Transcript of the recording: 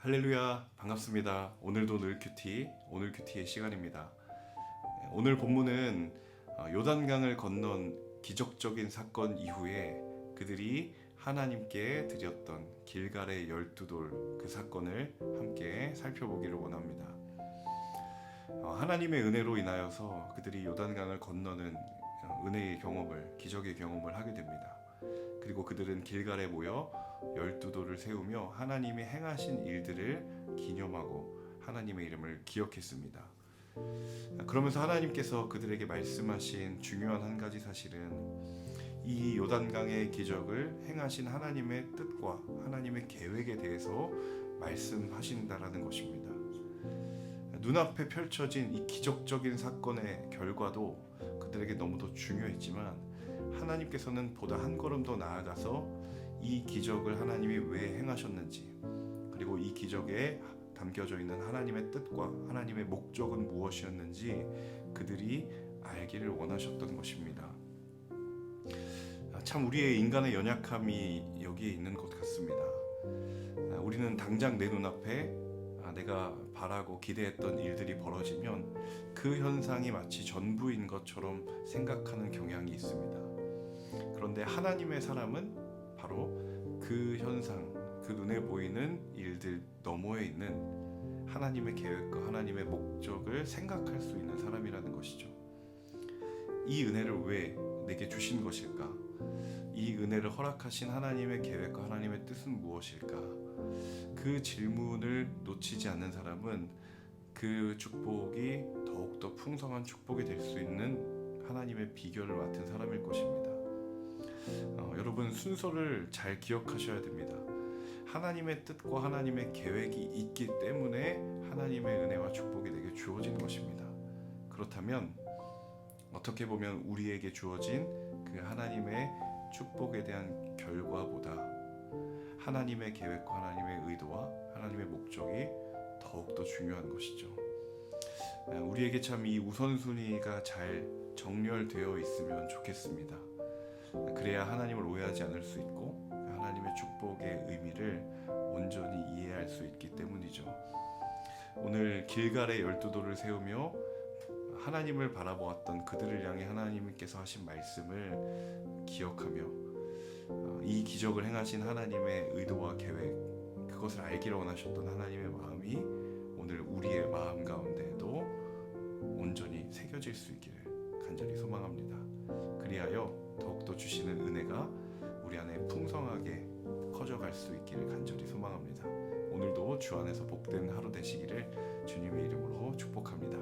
할렐루야 반갑습니다. 오늘도 늘 큐티 오늘 큐티의 시간입니다. 네, 오늘 본문은 어, 요단강을 건넌 기적적인 사건 이후에 그들이 하나님께 드렸던 길갈의 열두 돌 그 사건을 함께 살펴보기를 원합니다. 어, 하나님의 은혜로 인하여서 그들이 요단강을 건너는 어, 은혜의 경험을 기적의 경험을 하게 됩니다. 그리고 그들은 길갈에 모여 열두 돌을 세우며 하나님이 행하신 일들을 기념하고 하나님의 이름을 기억했습니다. 그러면서 하나님께서 그들에게 말씀하신 중요한 한 가지 사실은 이 요단강의 기적을 행하신 하나님의 뜻과 하나님의 계획에 대해서 말씀하신다라는 것입니다. 눈앞에 펼쳐진 이 기적적인 사건의 결과도 그들에게 너무도 중요했지만 하나님께서는 보다 한 걸음 더 나아가서 이 기적을 하나님이 왜 행하셨는지 그리고 이 기적에 담겨져 있는 하나님의 뜻과 하나님의 목적은 무엇이었는지 그들이 알기를 원하셨던 것입니다. 아, 참 우리의 인간의 연약함이 여기에 있는 것 같습니다. 아, 우리는 당장 내 눈앞에 아, 내가 바라고 기대했던 일들이 벌어지면 그 현상이 마치 전부인 것처럼 생각하는 경향이 있습니다. 그런데 하나님의 사람은 바로 그 현상, 그 눈에 보이는 일들 너머에 있는 하나님의 계획과 하나님의 목적을 생각할 수 있는 사람이라는 것이죠. 이 은혜를 왜 내게 주신 것일까? 이 은혜를 허락하신 하나님의 계획과 하나님의 뜻은 무엇일까? 그 질문을 놓치지 않는 사람은 그 축복이 더욱더 풍성한 축복이 될 수 있는 하나님의 비결을 맡은 사람일 것입니다. 어, 여러분 순서를 잘 기억하셔야 됩니다. 하나님의 뜻과 하나님의 계획이 있기 때문에 하나님의 은혜와 축복이 내게 주어진 것입니다. 그렇다면 어떻게 보면 우리에게 주어진 그 하나님의 축복에 대한 결과보다 하나님의 계획과 하나님의 의도와 하나님의 목적이 더욱더 중요한 것이죠. 에, 우리에게 참 이 우선순위가 잘 정렬되어 있으면 좋겠습니다. 그래야 하나님을 오해하지 않을 수 있고 그 하나님의 축복의 의미를 온전히 이해할 수 있기 때문이죠. 오늘 길갈의 열두 돌을 세우며 하나님을 바라보았던 그들을 향해 하나님께서 하신 말씀을 기억하며 어, 이 기적을 행하신 하나님의 의도와 계획 그것을 알기를 원하셨던 하나님의 마음이 오늘 우리의 마음 가운데에도 온전히 새겨질 수 있기를 간절히 소망합니다. 그리하여 더욱더 주시는 은혜가 우리 안에 풍성하게 커져갈 수 있기를 간절히 소망합니다. 오늘도 주 안에서 복된 하루 되시기를 주님의 이름으로 축복합니다.